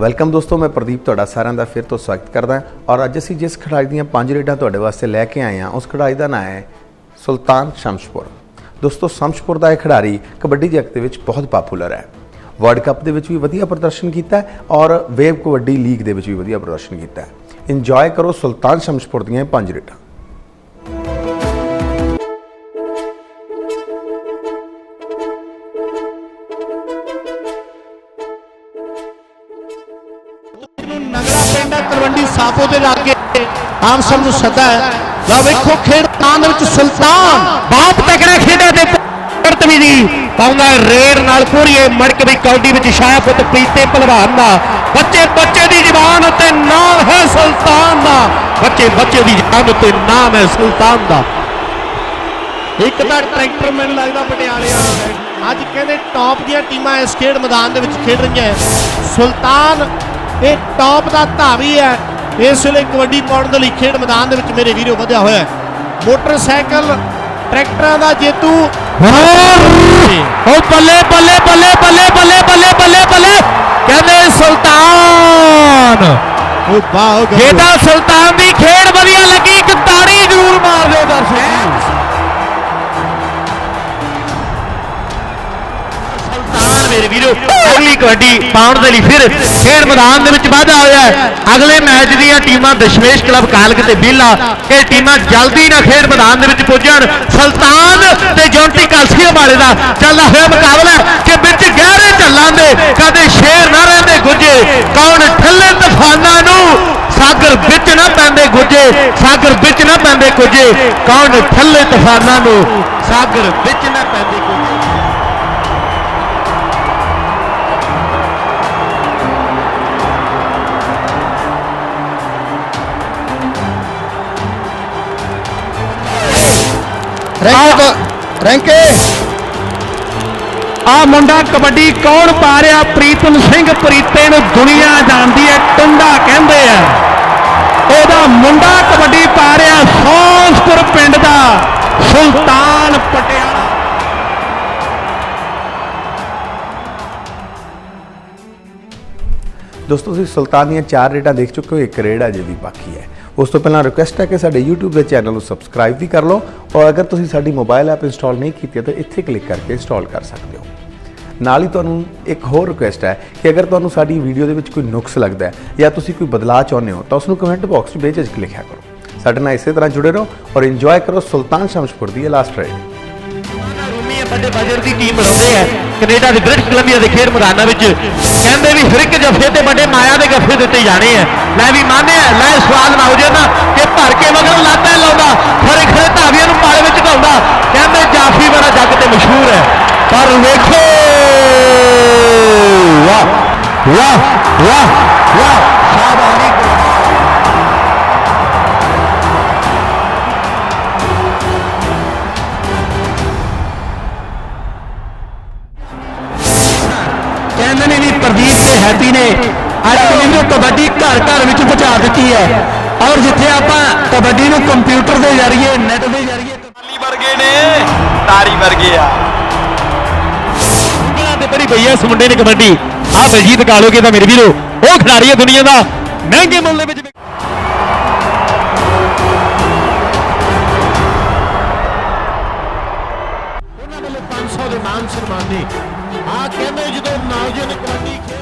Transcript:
Welcome ਦੋਸਤੋ, ਮੈਂ ਪ੍ਰਦੀਪ ਤੁਹਾਡਾ ਸਾਰਿਆਂ ਦਾ ਫਿਰ ਤੋਂ ਸਵਾਗਤ ਕਰਦਾ ਔਰ ਅੱਜ ਅਸੀਂ ਜਿਸ ਖਿਡਾਰੀ ਦੀਆਂ ਪੰਜ ਰੇਡਾਂ ਤੁਹਾਡੇ ਵਾਸਤੇ ਲੈ ਕੇ ਆਏ ਹਾਂ, ਉਸ ਖਿਡਾਰੀ ਦਾ ਨਾਮ ਹੈ ਸੁਲਤਾਨ ਸ਼ਮਸ਼ਪੁਰ। ਦੋਸਤੋ, ਸ਼ਮਸ਼ਪੁਰ ਦਾ ਇਹ ਖਿਡਾਰੀ ਕਬੱਡੀ ਜਗਤ ਦੇ ਵਿੱਚ ਬਹੁਤ ਪਪੂਲਰ ਹੈ। ਵਰਲਡ ਕੱਪ ਦੇ ਵਿੱਚ ਵੀ ਵਧੀਆ ਪ੍ਰਦਰਸ਼ਨ ਕੀਤਾ ਔਰ ਵੇਵ ਕਬੱਡੀ ਲੀਗ ਦੇ ਵਿੱਚ ਵੀ ਵਧੀਆ ਪ੍ਰਦਰਸ਼ਨ ਕੀਤਾ ਇੰਜੋਏ ਕਰੋ ਸੁਲਤਾਨ ਸ਼ਮਸ਼ਪੁਰ ਦੀਆਂ ਇਹ ਪੰਜ ਰੇਡਾਂ। ਨੂੰ ਨਗਰਾ ਪਿੰਡ ਹੈ ਤਲਵੰਡੀ ਸਾਬੋ ਦੇ ਲਾਗੇ। ਆਮ ਸਭ ਨੂੰ ਸੱਦਾ ਹੈ, ਲਓ ਵੇਖੋ ਖੇਡ ਮੈਦਾਨ ਦੇ ਵਿੱਚ ਸੁਲਤਾਨ ਬਹੁਤ ਤਕੜਾ ਖੇਡਿਆ ਤੇ ਕਰਤਵੀ ਦੀ ਪਾਉਂਦਾ ਰੇਡ ਨਾਲ ਪੂਰੀਏ ਮੜਕ ਵੀ ਕੌਡੀ ਵਿੱਚ ਛਾਇਆ ਪ੍ਰੀਤੇ ਪਹਿਲਵਾਨ ਦਾ। ਬੱਚੇ ਬੱਚੇ ਦੀ ਜ਼ਬਾਨ ਉੱਤੇ ਨਾਮ ਹੈ ਸੁਲਤਾਨ ਦਾ। ਬੱਚੇ ਬੱਚੇ ਦੀ ਜ਼ਬਾਨ ਉੱਤੇ ਨਾਮ ਹੈ ਸੁਲਤਾਨ ਦਾ। ਇੱਕ ਤਾਂ ਟਰੈਕਟਰ ਮੈਨੂੰ ਲੱਗਦਾ ਪਟਿਆਲੇ ਵਾਲਾ ਅੱਜ ਕਹਿੰਦੇ ਟੌਪ ਦੀਆਂ ਟੀਮਾਂ ਇਸ ਖੇਡ ਮੈਦਾਨ ਦੇ ਵਿੱਚ ਖੇਡ ਰਹੀਆਂ ਸੁਲਤਾਨ ਇਹ ਟੌਪ ਦਾ ਧਾਵੀ ਹੈ। ਇਸ ਵੇਲੇ ਕਬੱਡੀ ਪਾਉਣ ਦੇ ਲਈ ਖੇਡ ਮੈਦਾਨ ਦੇ ਵਿੱਚ ਮੇਰੇ ਵੀਰੋ ਵਧਿਆ ਹੋਇਆ ਹੈ। ਮੋਟਰਸਾਈਕਲ ਟਰੈਕਟਰਾਂ ਦਾ ਜੇਤੂ। ਉਹ ਬੱਲੇ ਬੱਲੇ ਬੱਲੇ ਬੱਲੇ ਬੱਲੇ ਬੱਲੇ ਬੱਲੇ ਬੱਲੇ। ਕਹਿੰਦੇ ਸੁਲਤਾਨ। ਉਹ ਵਾਹ ਜੇ ਤਾਂ ਸੁਲਤਾਨ ਦੀ ਖੇਡ ਵਧੀਆ ਲੱਗੀ ਇੱਕ ਤਾੜੀ ਜ਼ਰੂਰ ਮਾਰ ਦਿਓ ਦਰਸ਼ਕ ਅਗਲੀ ਕਬੱਡੀ ਪਾਉਣ ਦੇ ਲਈ ਫਿਰ ਖੇਡ ਮੈਦਾਨ ਦੇ ਵਿੱਚ ਵਾਧਾ ਹੋਇਆ ਹੈ। ਅਗਲੇ ਮੈਚ ਦੀਆਂ ਟੀਮਾਂ ਦਸ਼ਮੇਸ਼ ਕਲੱਬ, ਕਾਲਕ ਤੇ ਬੀਲਾ, ਇਹ ਟੀਮਾਂ ਜਲਦੀ ਨਾਲ ਖੇਡ ਮੈਦਾਨ ਦੇ ਵਿੱਚ ਪੁੱਜਣ। ਸੁਲਤਾਨ ਤੇ ਜੌਂਟੀ ਕਲਸੀਆ ਵਾਲੇ ਦਾ ਚੱਲਦਾ ਹੋਇਆ ਮੁਕਾਬਲਾ ਕਿ ਵਿੱਚ ਗਹਿਰੇ ਝੱਲਾਂ ਦੇ ਕਦੇ ਸ਼ੇਰ ਨਾ ਰਹਿੰਦੇ ਗੁੱਜੇ। ਕੌਣ ਠੱਲੇ ਤੂਫਾਨਾਂ ਨੂੰ ਸਾਗਰ ਵਿੱਚ ਨਾ ਪੈਂਦੇ ਗੁੱਜੇ, ਸਾਗਰ ਵਿੱਚ ਨਾ ਪੈਂਦੇ ਗੁੱਜੇ। ਕੌਣ ਠੱਲੇ ਤੂਫਾਨਾਂ ਨੂੰ ਸਾਗਰ ਵਿੱਚ ਨਾ ਪੈਂਦੇ ਗੁੱਜੇ। ਰੈਂਕੇ ਰੈਂਕੇ ਆ ਮੁੰਡਾ ਕਬੱਡੀ ਕੌਣ ਪਾ ਰਿਹਾ? ਪ੍ਰੀਤਮ ਸਿੰਘ ਪ੍ਰੀਤੇ ਨੂੰ ਦੁਨੀਆ ਜਾਣਦੀ ਹੈ ਟੁੰਡਾ ਕਹਿੰਦੇ ਆ। ਉਹਦਾ ਮੁੰਡਾ ਕਬੱਡੀ ਪਾ ਰਿਹਾ ਸੌਂਸਪੁਰ ਪਿੰਡ ਦਾ ਸੁਲਤਾਨ ਪਟਿਆਲਾ। ਦੋਸਤੋ ਤੁਸੀਂ ਸੁਲਤਾਨ ਦੀਆਂ ਚਾਰ ਰੇਡਾਂ ਦੇਖ ਚੁੱਕੇ ਹੋ ਇੱਕ ਰੇਡ ਅਜੇ ਵੀ ਬਾਕੀ ਹੈ। ਉਸ ਤੋਂ ਪਹਿਲਾਂ ਰਿਕੁਐਸਟ ਹੈ ਕਿ ਸਾਡੇ YouTube ਦੇ ਚੈਨਲ ਨੂੰ ਸਬਸਕ੍ਰਾਈਬ ਵੀ ਕਰ ਲਓ ਔਰ ਅਗਰ ਤੁਸੀਂ ਸਾਡੀ ਮੋਬਾਈਲ ਐਪ ਇੰਸਟਾਲ ਨਹੀਂ ਕੀਤੀ ਹੈ ਤਾਂ ਇੱਥੇ ਕਲਿੱਕ ਕਰਕੇ ਇੰਸਟਾਲ ਕਰ ਸਕਦੇ ਹੋ। ਨਾਲ ਹੀ ਤੁਹਾਨੂੰ ਇੱਕ ਹੋਰ ਰਿਕੁਐਸਟ ਹੈ ਕਿ ਅਗਰ ਤੁਹਾਨੂੰ ਸਾਡੀ ਵੀਡੀਓ ਦੇ ਵਿੱਚ ਕੋਈ ਨੁਕਸ ਲੱਗਦਾ ਹੈ ਜਾਂ ਤੁਸੀਂ ਕੋਈ ਬਦਲਾਅ ਚਾਹੁੰਦੇ ਹੋ ਤਾਂ ਉਸ ਨੂੰ ਕਮੈਂਟ ਬਾਕਸ 'ਚ ਬੇਝਿਜਕ ਲਿਖਿਆ ਕਰੋ। ਸਾਡੇ ਨਾਲ ਇਸੇ ਤਰ੍ਹਾਂ ਜੁੜੇ ਰਹੋ ਔਰ ਇੰਜੋਏ ਕਰੋ ਸੁਲਤਾਨ ਸ਼ਮਸ਼ਪੁਰ ਦੀ ਇਹ ਲਾਸਟ ਰੇਡ ਰੂਮੀ ਬਜਰ ਦੀ ਟੀਮ ਬਣਾਉਂਦੇ ਆ। ਕੈਨੇਡਾ ਦੇ ਬ੍ਰਿਟਿਸ਼ ਕੋਲੰਬੀਆ ਦੇ ਖੇਡ ਮੈਦਾਨਾਂ ਵਿੱਚ। ਕਹਿੰਦੇ ਵੀ ਹਰ ਇੱਕ ਜਫੇ ਤੇ ਵੱਡੇ ਮਾਇਆ ਦੇ ਗੱਫੇ ਦਿੱਤੇ ਜਾਣੇ ਆ। ਲੈ ਵੀ ਮਾਨਿਆ ਲੈ ਸਵਾਲ ਨਾ ਹੋ ਜੇ ਨਾ ਕਿ ਭਰ ਕੇ ਮਗਰ ਲਾਤਾ ਲਾਉਂਦਾ ਖਰੇ ਖਰੇ ਧਾਵੀਆਂ ਨੂੰ ਪਾਲੇ ਵਿੱਚ ਘਾਉਂਦਾ। ਕਹਿੰਦੇ ਜਾਫੀ ਬੜਾ ਜੱਗ ਤੇ ਮਸ਼ਹੂਰ ਹੈ। ਪਰ ਵੇਖੋ! ਵਾਹ ਵਾਹ ਵਾਹ ਵਾਹ ਸ਼ਾਬਾਸ਼ ਅੱਜ ਕਬੱਡੀ ਕਬੱਡੀ ਘਰ ਘਰ ਵਿੱਚ ਪਹੁੰਚਾ ਦਿੱਤੀ ਹੈ। ਔਰ ਜਿੱਥੇ ਆਪਾਂ ਕਬੱਡੀ ਨੂੰ ਕੰਪਿਊਟਰ ਦੇ ਜ਼ਰੀਏ ਨੈਟ ਦੇ ਜ਼ਰੀਏ ਤਾਲੀ ਵਰਗੇ ਨੇ ਤਾਰੀ ਵਰਗੇ ਆ। ਉਂਗਲਾਂ ਤੇ ਬੜੀ ਪਈ ਐ ਇਸ ਮੁੰਡੇ ਨੇ ਕਬੱਡੀ। ਆ ਬਲਜੀਤ ਕਾਲੋਗੇ ਤਾਂ ਮੇਰੇ ਵੀਰੋ ਉਹ ਖਿਡਾਰੀ ਹੈ ਦੁਨੀਆ ਦਾ। ਮਹਿੰਗੇ ਮੁੱਲ ਦੇ ਵਿੱਚ ਉਹਨਾਂ ਵੱਲੋਂ 500 ਦੇ ਮਾਨ ਸਨਮਾਨ ਆ ਕਹਿੰਦੇ ਜਦੋਂ ਨੌਜਵਾਨ